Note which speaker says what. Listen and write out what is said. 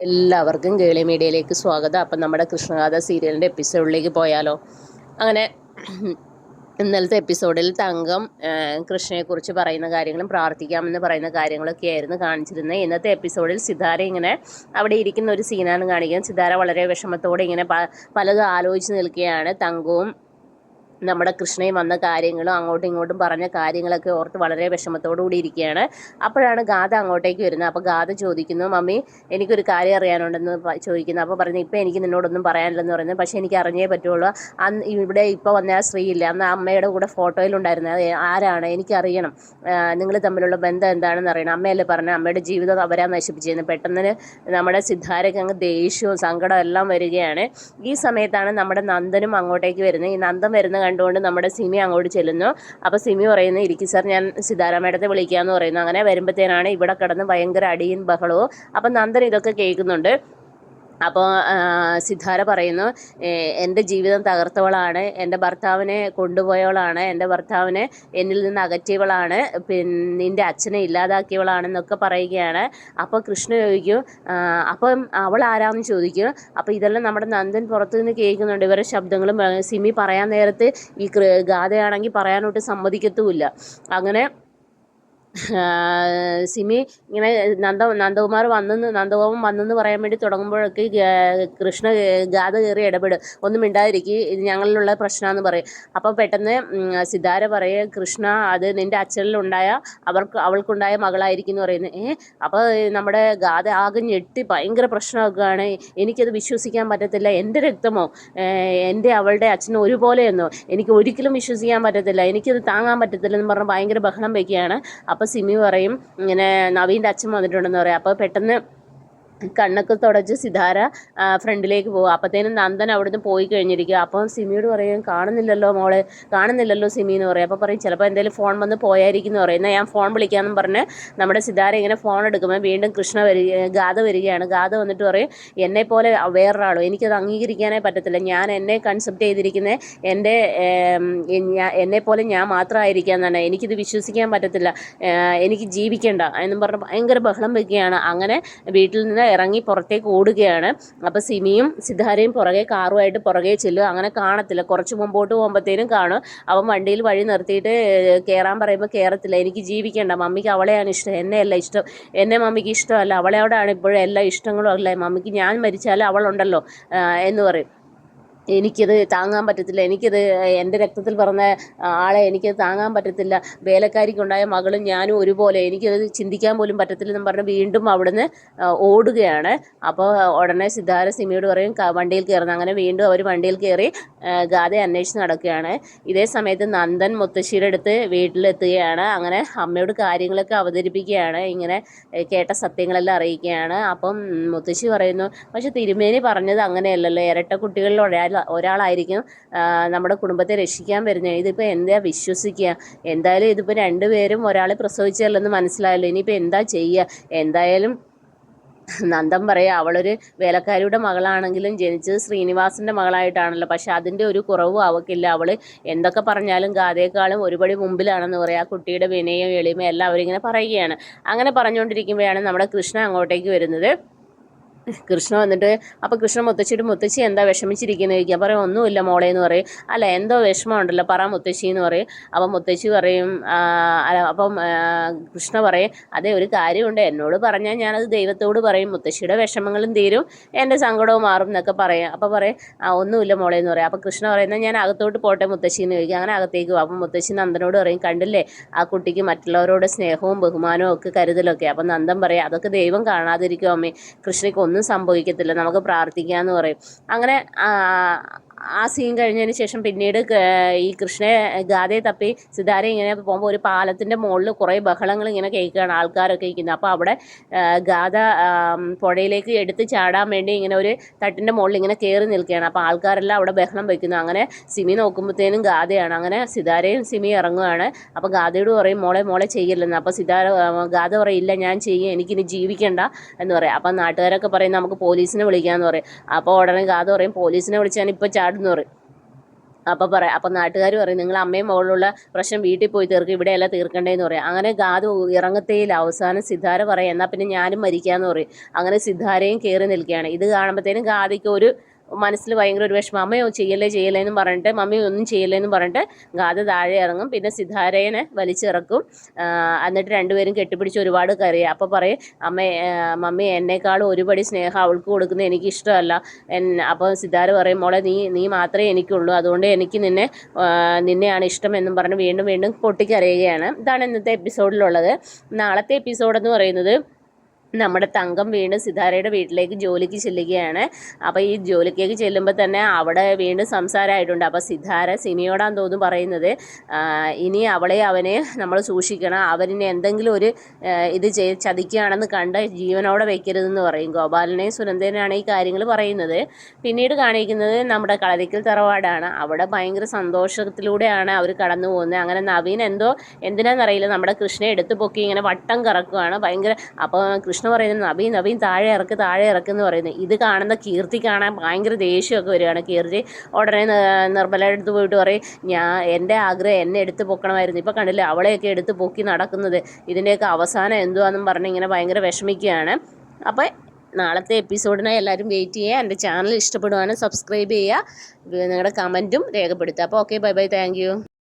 Speaker 1: എല്ലാവർക്കും കേളി മീഡിയയിലേക്ക് സ്വാഗതം. അപ്പം നമ്മുടെ കൃഷ്ണഗാഥ സീരിയലിന്റെ എപ്പിസോഡിലേക്ക് പോയാലോ? അങ്ങനെ ഇന്നലത്തെ എപ്പിസോഡിൽ തങ്കം കൃഷ്ണയെക്കുറിച്ച് പറയുന്ന കാര്യങ്ങളും പ്രാർത്ഥിക്കാമെന്ന് പറയുന്ന കാര്യങ്ങളൊക്കെ ആയിരുന്നു കാണിച്ചിരുന്നത്. ഇന്നത്തെ എപ്പിസോഡിൽ സിതാര ഇങ്ങനെ അവിടെ ഇരിക്കുന്ന ഒരു സീനാണ് കാണിക്കുന്നത്. സിതാര വളരെ വിഷമത്തോടെ ഇങ്ങനെ പലതും ആലോചിച്ച് നിൽക്കുകയാണ്. തങ്കവും നമ്മുടെ കൃഷ്ണയും വന്ന കാര്യങ്ങളും അങ്ങോട്ടും ഇങ്ങോട്ടും പറഞ്ഞ കാര്യങ്ങളൊക്കെ ഓർത്ത് വളരെ വിഷമത്തോടു കൂടി ഇരിക്കുകയാണ്. അപ്പോഴാണ് ഗാഥ അങ്ങോട്ടേക്ക് വരുന്നത്. അപ്പോൾ ഗാഥ ചോദിക്കുന്നു മമ്മി എനിക്കൊരു കാര്യം അറിയാനുണ്ടെന്ന് ചോദിക്കുന്നു. അപ്പോൾ പറഞ്ഞു ഇപ്പം എനിക്ക് നിന്നോടൊന്നും പറയാനില്ലെന്ന് പറയുന്നത് പക്ഷേ എനിക്ക് അറിഞ്ഞേ പറ്റുള്ളൂ. അന്ന് ഇവിടെ ഇപ്പോൾ വന്ന ആ സ്ത്രീയില്ല. അന്ന് അമ്മയുടെ കൂടെ ഫോട്ടോയിലുണ്ടായിരുന്നത് ആരാണ്? എനിക്കറിയണം. നിങ്ങൾ തമ്മിലുള്ള ബന്ധം എന്താണെന്ന് അറിയണം. അമ്മയല്ലേ പറഞ്ഞു അമ്മയുടെ ജീവിതം അവരാ നശിപ്പിച്ചിരുന്നത് പെട്ടെന്ന് നമ്മുടെ സിദ്ധാരയ്ക്ക് അങ്ങ് ദേഷ്യവും സങ്കടവും എല്ലാം വരികയാണ്. ഈ സമയത്താണ് നമ്മുടെ നന്ദനും അങ്ങോട്ടേക്ക് വരുന്നത്. ഈ നന്ദൻ വരുന്ന കണ്ടുകൊണ്ട് നമ്മുടെ സിമി അങ്ങോട്ട് ചെല്ലുന്നു. അപ്പോൾ സിമി പറയുന്നു ഇരിക്കും സാർ ഞാൻ സിതാര മേഡത്തെ വിളിക്കാമെന്ന് പറയുന്നു. അങ്ങനെ വരുമ്പോഴത്തേനാണ് ഇവിടെ കിടന്ന് ഭയങ്കര അടിയും ബഹളവും. അപ്പം നന്ദൻ ഇതൊക്കെ കേൾക്കുന്നുണ്ട്. അപ്പോൾ സിദ്ധാര പറയുന്നു എന്റെ ജീവിതം തകർത്തവളാണ് എന്റെ ഭർത്താവിനെ കൊണ്ടുപോയവളാണ് എന്റെ ഭർത്താവിനെ എന്നിൽ നിന്ന് അകറ്റിയവളാണ് പിന്നെ നിന്റെ അച്ഛനെ ഇല്ലാതാക്കിയവളാണെന്നൊക്കെ പറയുകയാണ്. അപ്പോൾ കൃഷ്ണ ചോദിക്കും അപ്പം അവൾ ആരാന്ന് ചോദിക്കും. അപ്പോൾ ഇതെല്ലാം നമ്മുടെ നന്ദൻ പുറത്തു നിന്ന് കേൾക്കുന്നുണ്ട്. ഇവരുടെ ശബ്ദങ്ങളും സിമി പറയാൻ നേരത്ത് ഈ ഗാഥയാണെങ്കിൽ പറയാനോട്ട് സമ്മതിക്കത്തുമില്ല. അങ്ങനെ സിമി ഇങ്ങനെ നന്ദ നന്ദകുമാർ വന്നെന്ന് നന്ദകുമാർ വന്നെന്ന് പറയാൻ വേണ്ടി തുടങ്ങുമ്പോഴൊക്കെ കൃഷ്ണ ഗാഥ കയറി ഇടപെടും. ഒന്നും മിണ്ടാതിരിക്കും ഇത് ഞങ്ങളിലുള്ള പ്രശ്നമെന്ന് പറയും. അപ്പോൾ പെട്ടെന്ന് സിതാര പറയുക കൃഷ്ണ അത് നിന്റെ അച്ഛനിലുണ്ടായ അവർക്ക് അവൾക്കുണ്ടായ മകളായിരിക്കും എന്ന് പറയുന്നത് ഏ അപ്പോൾ നമ്മുടെ ഗാഥ ആകെ ഞെട്ടി ഭയങ്കര പ്രശ്നമൊക്കെയാണ് എനിക്കത് വിശ്വസിക്കാൻ പറ്റത്തില്ല. എന്റെ രക്തമോ? എന്റെ അവളുടെ അച്ഛനും ഒരുപോലെയെന്നോ? എനിക്ക് ഒരിക്കലും വിശ്വസിക്കാൻ പറ്റത്തില്ല. എനിക്കത് താങ്ങാൻ പറ്റത്തില്ലെന്ന് പറഞ്ഞ് ഭയങ്കര ബഹളം വയ്ക്കുകയാണ് അപ്പോൾ അപ്പോൾ സിമി പറയും ഇങ്ങനെ നവീന്റെ അച്ഛൻ വന്നിട്ടുണ്ടെന്ന് പറയും. അപ്പോൾ പെട്ടെന്ന് കണ്ണൊക്കെ തുടച്ച് സിതാര ഫ്രണ്ടിലേക്ക് പോകും അപ്പത്തേനും നന്ദൻ അവിടുന്ന് പോയി കഴിഞ്ഞിരിക്കും അപ്പം സിമിയോട് പറയും കാണുന്നില്ലല്ലോ മോളെ. കാണുന്നില്ലല്ലോ സിമി എന്ന് പറയും. അപ്പോൾ പറയും ചിലപ്പോൾ എന്തെങ്കിലും ഫോൺ വന്ന് പോയായിരിക്കും എന്ന് പറയും. ഞാൻ ഫോൺ വിളിക്കാമെന്നും പറഞ്ഞ് നമ്മുടെ സിതാര ഇങ്ങനെ ഫോൺ എടുക്കുമ്പോൾ വീണ്ടും കൃഷ്ണ വരിക ഗാഥ വരികയാണ്. ഗാഥ വന്നിട്ട് പറയും എന്നെ പോലെ വേറൊരാളോ. എനിക്കത് അംഗീകരിക്കാനേ പറ്റത്തില്ല. ഞാൻ എന്നെ കൺസെപ്റ്റ് ചെയ്തിരിക്കുന്നത് എന്റെ എന്നെ പോലെ ഞാൻ മാത്രമായിരിക്കാൻ തന്നെ. എനിക്കിത് വിശ്വസിക്കാൻ പറ്റത്തില്ല. എനിക്ക് ജീവിക്കേണ്ട എന്നും പറഞ്ഞ് ഭയങ്കര ബഹളം വെക്കുകയാണ്. അങ്ങനെ വീട്ടിൽ നിന്ന് ഇറങ്ങി പുറത്തേക്ക് ഓടുകയാണ് അപ്പോൾ സിമിയും സിദ്ധാരയും പുറകെ കാറുമായിട്ട് പുറകെ ചെല്ലും അങ്ങനെ കാണത്തില്ല. കുറച്ച് മുമ്പോട്ട് പോകുമ്പോഴത്തേനും കാണും. അവൻ വണ്ടിയിൽ വഴി നിർത്തിയിട്ട് കയറാൻ പറയുമ്പോൾ കയറത്തില്ല എനിക്ക് ജീവിക്കേണ്ട. മമ്മിക്ക് അവളെയാണ് ഇഷ്ടം. എന്നെ അല്ല ഇഷ്ടം. എന്നെ മമ്മിക്ക് ഇഷ്ടമല്ല. അവളെയോടാണ് ഇപ്പോഴും എല്ലാ ഇഷ്ടങ്ങളും അല്ലേ? മമ്മിക്ക് ഞാൻ മരിച്ചാൽ അവളുണ്ടല്ലോ എന്ന് പറയും. എനിക്കത് താങ്ങാൻ പറ്റത്തില്ല. എനിക്കത് എന്റെ രക്തത്തിൽ പറഞ്ഞ ആളെ എനിക്കത് താങ്ങാൻ പറ്റത്തില്ല. വേലക്കാരിക്കുണ്ടായ മകളും ഞാനും ഒരുപോലെ. എനിക്കത് ചിന്തിക്കാൻ പോലും പറ്റത്തില്ലെന്നും പറഞ്ഞ് വീണ്ടും അവിടുന്ന് ഓടുകയാണ്. അപ്പോൾ ഉടനെ സിദ്ധാര സിമിയോട് പറയും വണ്ടിയിൽ കയറുന്നത് അങ്ങനെ വീണ്ടും അവർ വണ്ടിയിൽ കയറി ഗാഥയെ അന്വേഷിച്ച് നടക്കുകയാണ്. ഇതേ സമയത്ത് നന്ദൻ മുത്തശ്ശിയുടെ അടുത്ത് വീട്ടിലെത്തുകയാണ്. അങ്ങനെ അമ്മയോട് കാര്യങ്ങളൊക്കെ അവതരിപ്പിക്കുകയാണ്. ഇങ്ങനെ കേട്ട സത്യങ്ങളെല്ലാം അറിയിക്കുകയാണ്. അപ്പം മുത്തശ്ശി പറയുന്നു പക്ഷെ തിരുമേനി പറഞ്ഞത് അങ്ങനെയല്ലല്ലോ. ഇരട്ട കുട്ടികളിൽ ഒരാൾ ഒരാളായിരിക്കും നമ്മുടെ കുടുംബത്തെ രക്ഷിക്കാൻ വരുന്നത് ഇതിപ്പോൾ എന്താ വിശ്വസിക്കുക? എന്തായാലും ഇതിപ്പോൾ രണ്ടുപേരും ഒരാളെ പ്രസവിച്ചല്ലെന്ന് മനസ്സിലായല്ലോ. ഇനിയിപ്പോൾ എന്താ ചെയ്യുക എന്തായാലും നന്ദം പറയാം അവളൊരു വേലക്കാരിയുടെ മകളാണെങ്കിലും ജനിച്ചത് ശ്രീനിവാസിന്റെ മകളായിട്ടാണല്ലോ. പക്ഷെ അതിന്റെ ഒരു കുറവും അവൾക്കില്ല. അവൾ എന്തൊക്കെ പറഞ്ഞാലും ഗാഥയെക്കാളും ഒരുപടി മുമ്പിലാണെന്ന് പറയാം. കുട്ടിയുടെ വിനയം എളിമയും എല്ലാം അവരിങ്ങനെ പറയുകയാണ്. അങ്ങനെ പറഞ്ഞുകൊണ്ടിരിക്കുമ്പോഴാണ് നമ്മുടെ കൃഷ്ണ അങ്ങോട്ടേക്ക് വരുന്നത്. കൃഷ്ണ വന്നിട്ട് അപ്പോൾ കൃഷ്ണ മുത്തശ്ശിയുടെ മുത്തശ്ശി എന്താ വിഷമിച്ചിരിക്കുന്നത് ചോദിക്കുക പറയും ഒന്നുമില്ല മോളെ എന്ന് പറയും. അല്ല എന്തോ വിഷമമുണ്ടല്ലോ പറ മുത്തശ്ശി എന്ന് പറയും. അപ്പം മുത്തശ്ശി പറയും അപ്പം കൃഷ്ണ പറയും അതേ ഒരു കാര്യമുണ്ട്. എന്നോട് പറഞ്ഞാൽ ഞാനത് ദൈവത്തോട് പറയും. മുത്തശ്ശിയുടെ വിഷമങ്ങളും തീരും. എന്റെ സങ്കടവും മാറും എന്നൊക്കെ പറയും. അപ്പോൾ പറയും ഒന്നുമില്ല മോളെ എന്ന് പറയും. അപ്പോൾ കൃഷ്ണ പറയുന്നത് ഞാൻ അകത്തോട്ട് പോട്ടെ മുത്തശ്ശി എന്ന് ചോദിക്കും. അങ്ങനെ അകത്തേക്ക് പോകും. അപ്പം മുത്തശ്ശി നന്ദനോട് പറയും കണ്ടില്ലേ? ആ കുട്ടിക്ക് മറ്റുള്ളവരോട് സ്നേഹവും ബഹുമാനവും ഒക്കെ കരുതലൊക്കെ. അപ്പം നന്ദൻ പറയും അതൊക്കെ ദൈവം കാണാതിരിക്കും അമ്മേ. കൃഷ്ണയ്ക്ക് ഒന്നും സംഭവിക്കത്തില്ല. നമുക്ക് പ്രാർത്ഥിക്കാമെന്ന് പറയും. അങ്ങനെ ആ സീൻ കഴിഞ്ഞതിന് ശേഷം പിന്നീട് ഈ കൃഷ്ണ ഗാഥയെ തപ്പി സിതാര ഇങ്ങനെ പോകുമ്പോൾ ഒരു പാലത്തിന്റെ മുകളിൽ കുറേ ബഹളങ്ങൾ ഇങ്ങനെ കേൾക്കുകയാണ് ആൾക്കാരൊക്കെ ഇരിക്കുന്നത്. അപ്പോൾ അവിടെ ഗാഥ പുഴയിലേക്ക് എടുത്ത് ചാടാൻ വേണ്ടി ഇങ്ങനെ ഒരു തട്ടിന്റെ മുകളിൽ ഇങ്ങനെ കയറി നിൽക്കുകയാണ്. അപ്പോൾ ആൾക്കാരെല്ലാം അവിടെ ബഹളം വയ്ക്കുന്നു അങ്ങനെ സിമി നോക്കുമ്പോഴത്തേനും ഗാഥയാണ്. അങ്ങനെ സിതാരയും സിമി ഇറങ്ങുകയാണ് അപ്പോൾ ഗാഥയോട് പറയും മോളെ മോളെ ചെയ്യില്ലെന്ന്. അപ്പോൾ സിതാര ഗാഥ പറയില്ല ഞാൻ ചെയ്യും. എനിക്കിനി ജീവിക്കണ്ട. എന്ന് പറയും. അപ്പോൾ നാട്ടുകാരൊക്കെ പറയും നമുക്ക് പോലീസിനെ വിളിക്കാമെന്ന് പറയും. അപ്പോൾ ഉടനെ ഗാഥ പറയും പോലീസിനെ വിളിച്ചാൽ ഇപ്പോൾ ചാടുന്നു പറയും. അപ്പോൾ പറയാം അപ്പോൾ നാട്ടുകാർ പറയും നിങ്ങൾ അമ്മയും മകളുള്ള പ്രശ്നം വീട്ടിൽ പോയി തീർക്കും ഇവിടെയല്ല തീർക്കണ്ടേന്ന് പറയും. അങ്ങനെ ഗാദു ഇറങ്ങത്തേയില്ല അവസാനം സിദ്ധാര പറയും എന്നാൽ പിന്നെ ഞാനും മരിക്കാമെന്ന് പറയും. അങ്ങനെ സിദ്ധാരയും കയറി നിൽക്കുകയാണ്. ഇത് കാണുമ്പോഴത്തേനും ഗാദിക്ക് ഒരു മനസ്സിൽ ഭയങ്കര ഒരു വിഷമം. അമ്മയോ ചെയ്യല്ലേ ചെയ്യല്ലേ എന്ന് പറഞ്ഞിട്ട് മമ്മി ഒന്നും ചെയ്യല്ലേ എന്ന് പറഞ്ഞിട്ട് ഗാഥ താഴെ ഇറങ്ങും. പിന്നെ സിദ്ധാരയനെ വലിച്ചിറക്കും. എന്നിട്ട് രണ്ടുപേരും കെട്ടിപ്പിടിച്ച് ഒരുപാട് കരയുക അപ്പോൾ പറയും അമ്മ മമ്മി എന്നെക്കാളും ഒരുപടി സ്നേഹം അവൾക്ക് കൊടുക്കുന്നത് എനിക്ക് ഇഷ്ടമല്ല അപ്പോൾ സിദ്ധാര പറയും മോളെ നീ നീ മാത്രമേ എനിക്കുള്ളൂ. അതുകൊണ്ട് എനിക്ക് നിന്നെ നിന്നെയാണ് ഇഷ്ടം എന്നും പറഞ്ഞ് വീണ്ടും വീണ്ടും പൊട്ടിക്കരയുകയാണ്. ഇതാണ് ഇന്നത്തെ എപ്പിസോഡിലുള്ളത്. നാളത്തെ എപ്പിസോഡ് എന്ന് പറയുന്നത് നമ്മുടെ തങ്കം വീണ്ടും സിതാരയുടെ വീട്ടിലേക്ക് ജോലിക്ക് ചെല്ലുകയാണ്. അപ്പോൾ ഈ ജോലിക്കേക്ക് ചെല്ലുമ്പോൾ തന്നെ അവിടെ വീണ്ടും സംസാരമായിട്ടുണ്ട്. അപ്പോൾ സിതാര സിനിയോടാന്ന് തോന്നും പറയുന്നത് ഇനി അവളെ അവനെ നമ്മൾ സൂക്ഷിക്കണം. അവരിനെ എന്തെങ്കിലും ഒരു ഇത് ചെയ് ചതിക്കുകയാണെന്ന് കണ്ട് ജീവനോടെ വെക്കരുതെന്ന് പറയും. ഗോപാലനെയും സുനന്ദനാണ് ഈ കാര്യങ്ങൾ പറയുന്നത്. പിന്നീട് കാണിക്കുന്നത് നമ്മുടെ കളരിക്കൽ തറവാടാണ്. അവിടെ ഭയങ്കര സന്തോഷത്തിലൂടെയാണ് അവർ കടന്നു പോകുന്നത്. അങ്ങനെ നവീൻ എന്തോ എന്തിനാണെന്നറിയില്ല നമ്മുടെ കൃഷ്ണയെ എടുത്തു പൊക്കി ഇങ്ങനെ വട്ടം കറക്കുകയാണ് ഭയങ്കര അപ്പോൾ കൃഷ്ണ പറയുന്നത് നവീൻ നവീൻ താഴെ ഇറക്ക് താഴെ ഇറക്ക് എന്ന് പറയുന്നത്. ഇത് കാണുന്ന കീർത്തി കാണാൻ ഭയങ്കര ദേഷ്യമൊക്കെ വരികയാണ്. കീർത്തി ഉടനെ നിർമ്മലയുടെ അടുത്ത് പോയിട്ട് പറയും ഞാൻ എന്റെ ആഗ്രഹം എന്നെ എടുത്ത് പൊക്കണമായിരുന്നു. ഇപ്പോൾ കണ്ടില്ലേ അവളെയൊക്കെ എടുത്ത് പൊക്കി നടക്കുന്നത്. ഇതിന്റെയൊക്കെ അവസാനം എന്തുവാന്നും പറഞ്ഞ് ഇങ്ങനെ ഭയങ്കര വിഷമിക്കുകയാണ്. അപ്പോൾ നാളത്തെ എപ്പിസോഡിനായി എല്ലാവരും വെയിറ്റ് ചെയ്യുക. എന്റെ ചാനൽ ഇഷ്ടപ്പെടുവാനും സബ്സ്ക്രൈബ് ചെയ്യുക. നിങ്ങളുടെ കമന്റും രേഖപ്പെടുത്തുക. അപ്പോൾ ഓക്കെ ബൈ ബൈ താങ്ക്